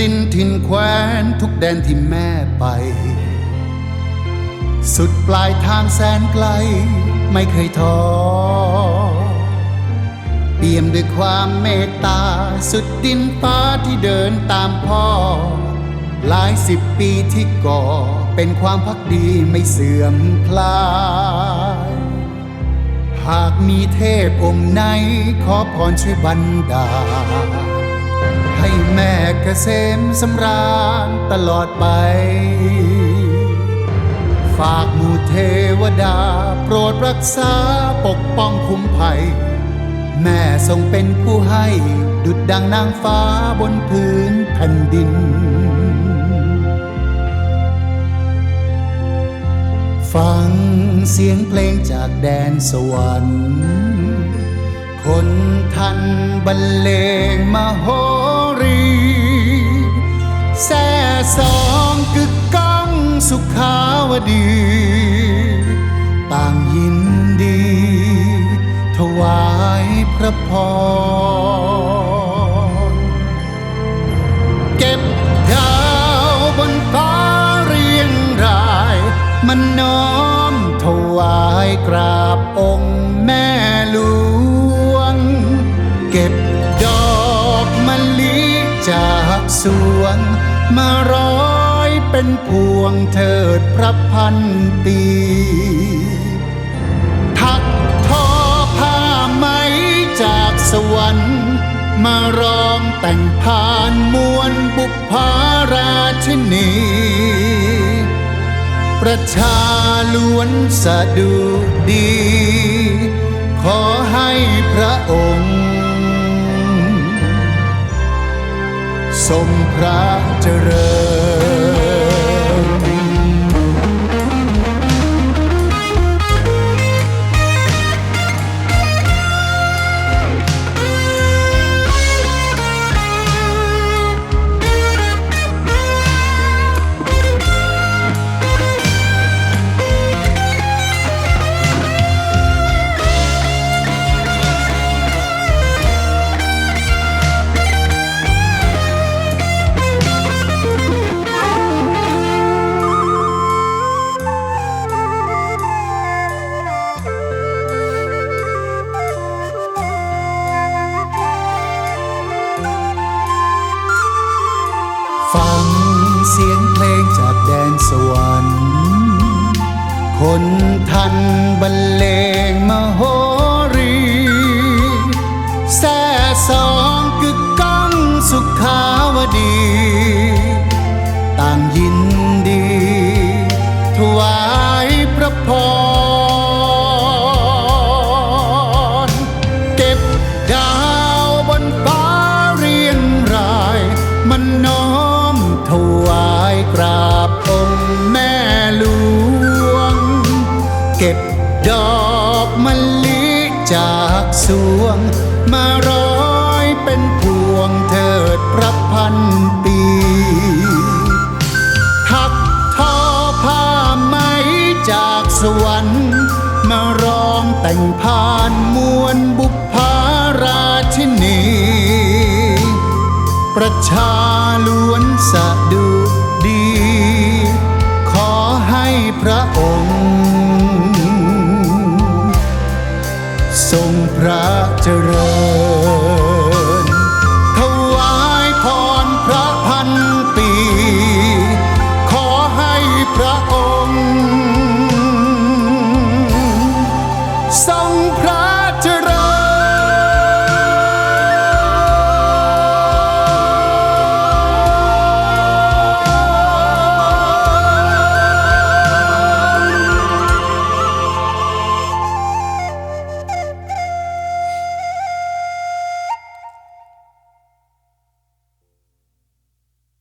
ดินถิ่นแคว้นทุกแดนที่แม่ไป สุดปลายทางแสนไกลไม่เคยท้อเปี่ยมด้วยความเมตตา สุดดินฟ้าที่เดินตามพ่อ หลายสิบปีที่ก่อเป็นความพักดีไม่เสื่อมคลาย หากมีเทพองค์ไหนขอพรช่วยบันดา เกษมสำราญตลอดไป ฝากมูเทวดาโปรดรักษาปกป้องคุ้มภัย แม่ทรงเป็นผู้ให้ ดุดดังนางฟ้าบนพื้นแผ่นดิน ฟังเสียงเพลงจากแดนสวรรค์คนทันบรรเลงมโหรี แซ่สองกึกก้องสุขาวดี ต่างยินดี ถวายพระพร เก็บดาวบนฟ้าเรียงราย มันน้อมถวายกราบองค์แม่หลวง เก็บดอกมะลิจากสวง มาร้อยเป็นพวงเถิดพระพันปีถักทอผ้าไหมจากสวรรค์ มารองแต่งผ่านมวลบุพาราชินี ประชาล้วนสะดุดี ขอให้พระองค์ ทรงพระเจริญ นทันบรรเลงมโห สวง มาร้อยเป็นพวงเถิดพระพันปีถักทอผ้าไหมจากสวรรค์ มาร้องแต่งผ่านมวลบุพาราชินี ประชาล้วนสะดุดี ขอให้พระองค์ ทรงพระเจริญ